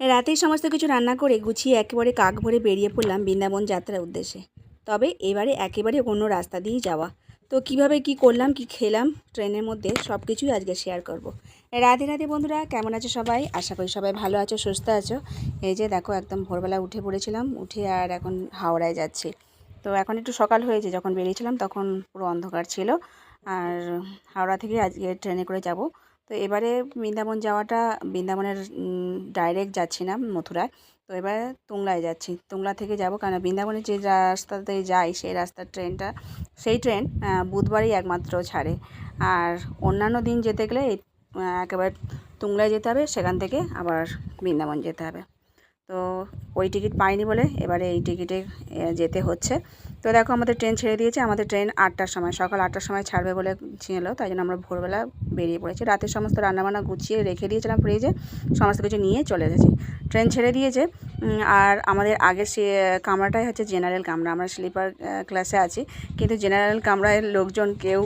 রাতেই সমস্ত কিছু রান্না করে গুছিয়ে একেবারে কাক ভরে বেরিয়ে পড়লাম বৃন্দাবন যাত্রার উদ্দেশ্যে। তবে এবারে একেবারে অন্য রাস্তা দিয়েই যাওয়া। তো কীভাবে কি করলাম, কি খেলাম, ট্রেনের মধ্যে সব কিছুই আজকে শেয়ার করব। রাধে রাধে বন্ধুরা, কেমন আছো সবাই? আশা করি সবাই ভালো আছো, সুস্থ আছো। এই যে দেখো, একদম ভোরবেলা উঠে পড়েছিলাম, উঠে আর এখন হাওড়ায় যাচ্ছি। তো এখন একটু সকাল হয়েছে, যখন বেরিয়েছিলাম তখন পুরো অন্ধকার ছিল। আর হাওড়া থেকে আজকে ট্রেনে করে যাব। তো এবারে বৃন্দাবন যাওয়াটা, বৃন্দাবনের ডাইরেক্ট যাচ্ছি না মথুরায়। তো এবারে তুংলায় যাচ্ছি। তুংলা থেকে যাব কারণ বৃন্দাবনের যে রাস্তাতে যাই, সেই রাস্তার ট্রেনটা, সেই ট্রেন বুধবারই একমাত্র ছাড়ে। আর অন্যান্য দিন যেতে গেলে একেবারে তুংলায় যেতে হবে, সেখান থেকে আবার বৃন্দাবন যেতে হবে। তো ওই টিকিট পাইনি বলে এবারে এই টিকিটে যেতে হচ্ছে। তো দেখো আমাদের ট্রেন ছেড়ে দিয়েছে, আমাদের ট্রেন আটটার সময়, সকাল আটটার সময় ছাড়বে বলে ছিল, তাই জন্য আমরা ভোরবেলা বেরিয়ে পড়েছি। রাতের সমস্ত রান্নাবান্না গুছিয়ে রেখে দিয়েছিলাম ফ্রিজে সমস্ত কিছু নিয়ে চলে এসেছি। ট্রেন ছেড়ে দিয়েছে আর আমাদের আগের সে কামরাটাই হচ্ছে জেনারেল কামরা, আমরা স্লিপার ক্লাসে আছি। কিন্তু জেনারেল কামরায় লোকজন কেউ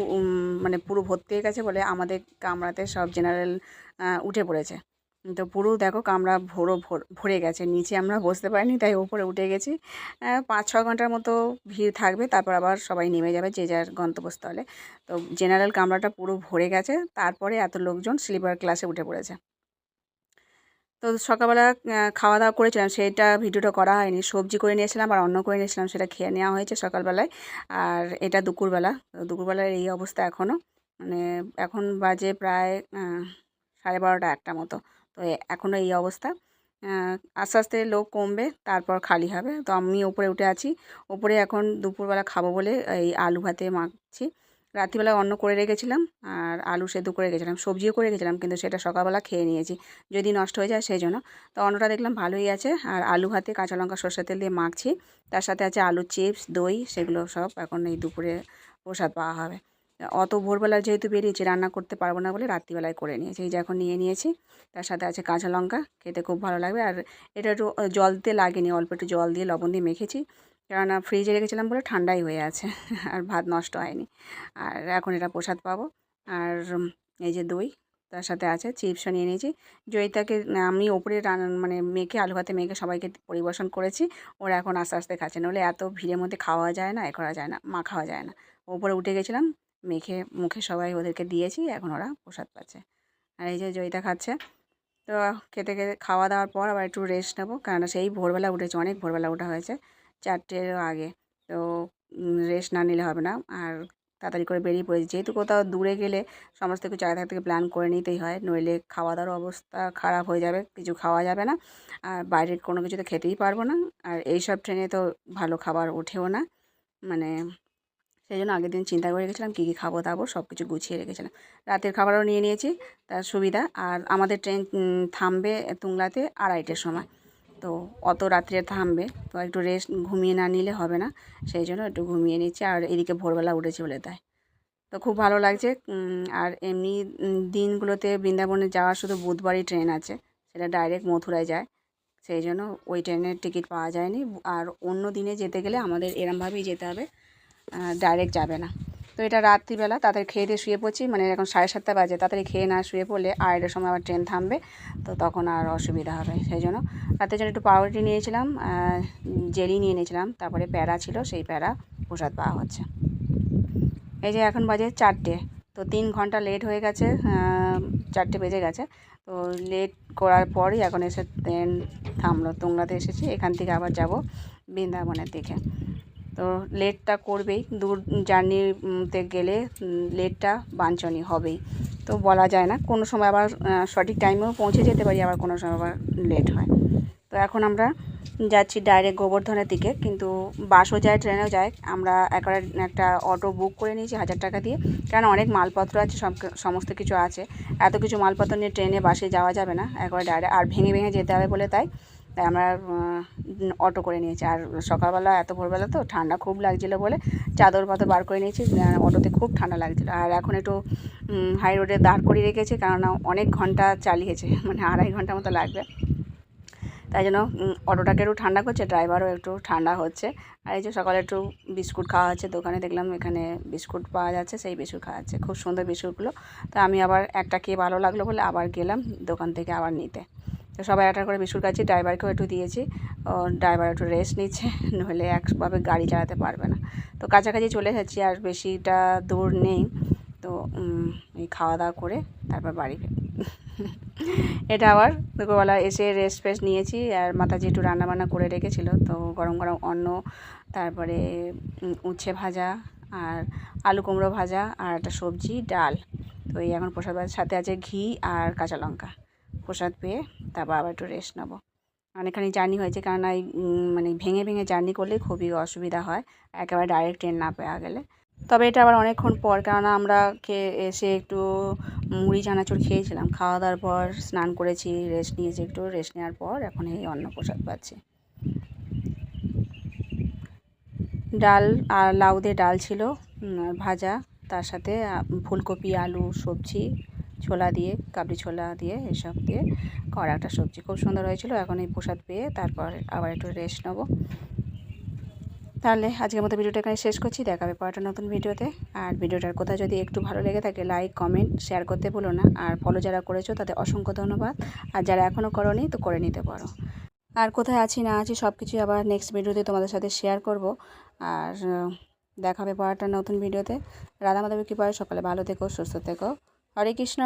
মানে পুরো ভর্তি হয়ে গেছে বলে আমাদের কামরাতে সব জেনারেল উঠে পড়েছে। তো পুরো দেখো কামরা ভোরো ভর গেছে। নিচে আমরা বসতে পারিনি, তাই ওপরে উঠে গেছি। পাঁচ, ছ ঘণ্টার মতো ভিড় থাকবে, তারপর আবার সবাই নেমে যাবে যে যার গন্তব্যস্থলে। তো জেনারেল কামরাটা পুরো ভরে গেছে, তারপরে এত লোকজন স্লিপার ক্লাসে উঠে পড়েছে। তো সকালবেলা খাওয়া দাওয়া করেছিলাম, সেটা ভিডিওটা করা হয়নি। সবজি করে নিয়েছিলাম আর অন্য করে নিয়েছিলাম, সেটা খেয়ে নেওয়া হয়েছে সকালবেলায়। আর এটা দুপুরবেলা দুপুরবেলার এই অবস্থা এখনও মানে এখন বাজে প্রায় সাড়ে বারোটা একটা মতো। তো এখনও এই অবস্থা। আস্তে আস্তে লোক কমবে, তারপর খালি হবে। তো আমি ওপরে উঠে আছি। ওপরে এখন দুপুরবেলা খাব বলে এই আলু ভাতে মাখছি। রাত্রিবেলা অন্ন করে রেখেছিলাম আর আলু সেদ্ধ করে রেখেছিলাম, সবজিও করে রেখেছিলাম, কিন্তু সেটা সকালবেলা খেয়ে নিয়েছি। যদি নষ্ট হয়ে যায় সেই জন্য তো অন্নটা দেখলাম ভালোই আছে আর আলু ভাতে কাঁচা লঙ্কা, সর্ষের তেল দিয়ে মাখছি। তার সাথে আছে আলু চিপস, দই, সেগুলো সব এখন এই দুপুরে প্রসাদ পাওয়া হবে। অত ভোরবেলা যেহেতু বেরিয়েছি, রান্না করতে পারব না বলে রাত্রিবেলায় করে নিয়েছি। এই যে এখন নিয়ে নিয়েছি, তার সাথে আছে কাঁচা লঙ্কা, খেতে খুব ভালো লাগবে। আর এটা একটু জল দিতে লাগেনি, অল্প একটু জল দিয়ে লবণ দিয়ে মেখেছি। কেননা ফ্রিজে রেখেছিলাম বলে ঠান্ডাই হয়ে আছে, আর ভাত নষ্ট হয়নি। আর এখন এটা প্রসাদ পাবো। আর এই যে দই, তার সাথে আছে চিপসও নিয়ে নিয়েছি। জয়িতাকে আমি ওপরে রান মানে মেখে, আলু ভাতে মেখে সবাইকে পরিবেশন করেছি। ওরা এখন আস্তে আস্তে খাচ্ছে। নাহলে এত ভিড়ের মধ্যে খাওয়া যায় না, এ করা যায় না, মা খাওয়া যায় না। ওপরে উঠে গেছিলাম মেখে, মুখে সবাই ওদেরকে দিয়েছি, এখন ওরা প্রসাদ পাচ্ছে। আর এই যে জয়িতা খাচ্ছে, তো খেতে খেতে খাওয়া দাওয়ার পর আবার একটু রেস্ট নেব কারণ সেই ভোরবেলা উঠেছে, অনেক ভোরবেলা ওঠা হয়েছে, চারটেরও আগে। তো রেস্ট না নিলে হবে না, আর তাড়াতাড়ি করে বেরিয়ে পড়েছি। যেহেতু কোথাও দূরে গেলে সমস্ত কিছু আগে থেকে প্ল্যান করে নিতেই হয়, নইলে খাওয়া দাওয়ার অবস্থা খারাপ হয়ে যাবে, কিছু খাওয়া যাবে না, আর বাইরের কোনো কিছু তো খেতেই পারব না, আর এইসব ট্রেনে তো ভালো খাবার ওঠেও না মানে সেই জন্য আগের দিন চিন্তা করে রেখেছিলাম কী কী খাব দাবো সব কিছু গুছিয়ে রেখেছিলাম। রাতের খাবারও নিয়ে নিয়েছি, তার সুবিধা। আর আমাদের ট্রেন থামবে তুংলাতে আড়াইটের সময়। তো অত রাত্রে থামবে, তো একটু রেস্ট ঘুমিয়ে না নিলে হবে না। সেই জন্য একটু ঘুমিয়ে নিচ্ছি, আর এদিকে ভোরবেলা উঠেছি বলে তাই। তো খুব ভালো লাগছে আর এমনি দিনগুলোতে বৃন্দাবনে যাওয়ার শুধু বুধবারই ট্রেন আছে, সেটা ডাইরেক্ট মথুরায় যায়। সেই জন্য ওই ট্রেনের টিকিট পাওয়া যায়নি। আর অন্য দিনে যেতে গেলে আমাদের এরমভাবেই যেতে হবে। ডাইরেক্ট যাবে না। তো এটা রাত্রিবেলা তাড়াতাড়ি খেয়ে দিয়ে শুয়ে পড়ছি মানে এখন সাড়ে সাতটা বাজে, তাড়াতাড়ি খেয়ে না শুয়ে পড়লে আড়াইটার সময় আবার ট্রেন থামবে, তো তখন আর অসুবিধা হবে সেই জন্য। রাতের জন্য একটু পাউরুটি নিয়েছিলাম জেলি নিয়ে নিয়েছিলাম তারপরে প্যারা ছিল, সেই প্যারা প্রসাদ পাওয়া হচ্ছে। এই যে এখন বাজে চারটে, তো তিন ঘণ্টা লেট হয়ে গেছে চারটে বেজে গেছে, তো লেট করার পরই এখন এসে ট্রেন থামলো। তোমরাতে এসেছি, এখান থেকে আবার যাব বৃন্দাবনের দিকে। তো লেটটা করবেই। দূর জার্নিতে গেলে লেটটা বাঞ্ছনীয় হবেই। তো বলা যায় না, কোনো সময় আবার সঠিক টাইমেও পৌঁছে যেতে পারি, আবার কোনো সময় আবার লেট হয়। তো এখন আমরা যাচ্ছি ডাইরেক্ট গোবর্ধনের দিকে, কিন্তু বাসও যায় ট্রেনেও যায়। আমরা একবারে একটা অটো বুক করে নিয়েছি হাজার টাকা দিয়ে। কারণ অনেক মালপত্র আছে, সব সমস্ত কিছু আছে। এত কিছু মালপত্র নিয়ে ট্রেনে বাসে যাওয়া যাবে না। একবারে ডাইরেক্ট আর ভেঙে ভেঙে যেতে হবে বলে তাই তাই আমরা অটো করে নিয়েছি। আর সকালবেলা এত ভোরবেলা তো ঠান্ডা খুব লাগছিল বলে চাদর পাতর বার করে নিয়েছি অটোতে খুব ঠান্ডা লাগছিল। আর এখন একটু হাই রোডে দাঁড় করিয়ে রেখেছে কারণ অনেক ঘণ্টা চালিয়েছে মানে আড়াই ঘণ্টা মতো লাগবে। তাই জন্য অটোটাকে একটু ঠান্ডা করছে, ড্রাইভারও একটু ঠান্ডা হচ্ছে। আর এই যে সকালে একটু বিস্কুট খাওয়া হচ্ছে, দোকানে দেখলাম এখানে বিস্কুট পাওয়া যাচ্ছে, সেই বিস্কুট খাওয়া যাচ্ছে খুব সুন্দর বিস্কুটগুলো। তো আমি আবার একটা খেয়ে ভালো লাগল বলে আবার গেলাম দোকান থেকে আবার নিতে। তো সবাই একটা করে বিস্কুট খাচ্ছি, ড্রাইভারকেও একটু দিয়েছি। ড্রাইভার একটু রেস্ট নিচ্ছে, নইলে একভাবে গাড়ি চালাতে পারবে না। তো কাছাকাছি চলে এসেছি আর বেশিটা দূর নেই। তো এই খাওয়া দাওয়া করে তারপর বাড়ি। এটা আবার দুপুরবেলা এসে রেস্ট ফেস্ট নিয়েছি, আর মাতাজি একটু রান্নাবান্না করে রেখেছিল, তো গরম গরম অন্ন, তারপরে উচ্ছে ভাজা, আর আলু কুমড়ো ভাজা, আর একটা সবজি, ডাল। তো এই এখন প্রসাদ সাথে আছে ঘি আর কাঁচা লঙ্কা। প্রসাদ পেয়ে তারপর আবার একটু রেস্ট নেব। অনেকখানি জার্নি হয়েছে কারণ এই মানে ভেঙে ভেঙে জার্নি করলে খুবই অসুবিধা হয়, একেবারে ডাইরেক্ট ট্রেন না পাওয়া গেলে। তবে এটা আবার অনেকক্ষণ পর, কেননা আমরা খেয়ে এসে একটু মুড়ি, চানাচুর খেয়েছিলাম। খাওয়া দাওয়ার পর স্নান করেছি রেস্ট নিয়েছি একটু রেস্ট নেওয়ার পর এখন এই অন্ন প্রসাদ পাচ্ছি। ডাল আর লাউ দিয়ে ডাল ছিল ভাজা, তার সাথে ফুলকপি, আলু, সবজি ছোলা দিয়ে, কাবলি ছোলা দিয়ে, এসব দিয়ে করা একটা সবজি। খুব সুন্দর হয়েছিল, এখন এই প্রসাদ পেয়ে তারপর আবার একটু রেস্ট নেব। তাহলে আজকের মতো ভিডিওটা এখানে শেষ করছি দেখাবে পরেরটা নতুন ভিডিওতে। আর ভিডিওটার কোথাও যদি একটু ভালো লেগে থাকে লাইক কমেন্ট শেয়ার করতে ভুলো না। আর ফলো যারা করেছ, তাদের অসংখ্য ধন্যবাদ। আর যারা এখনও করনি, তো করে নিতে পারো। আর কোথায় আছি, না আছি সব কিছু আবার নেক্সট ভিডিওতে তোমাদের সাথে শেয়ার করব। আর দেখাবে পরেরটা নতুন ভিডিওতে। রাধা মাধবের কৃপায় সকালে ভালো থেকো, সুস্থ থেকো। হরে কৃষ্ণ।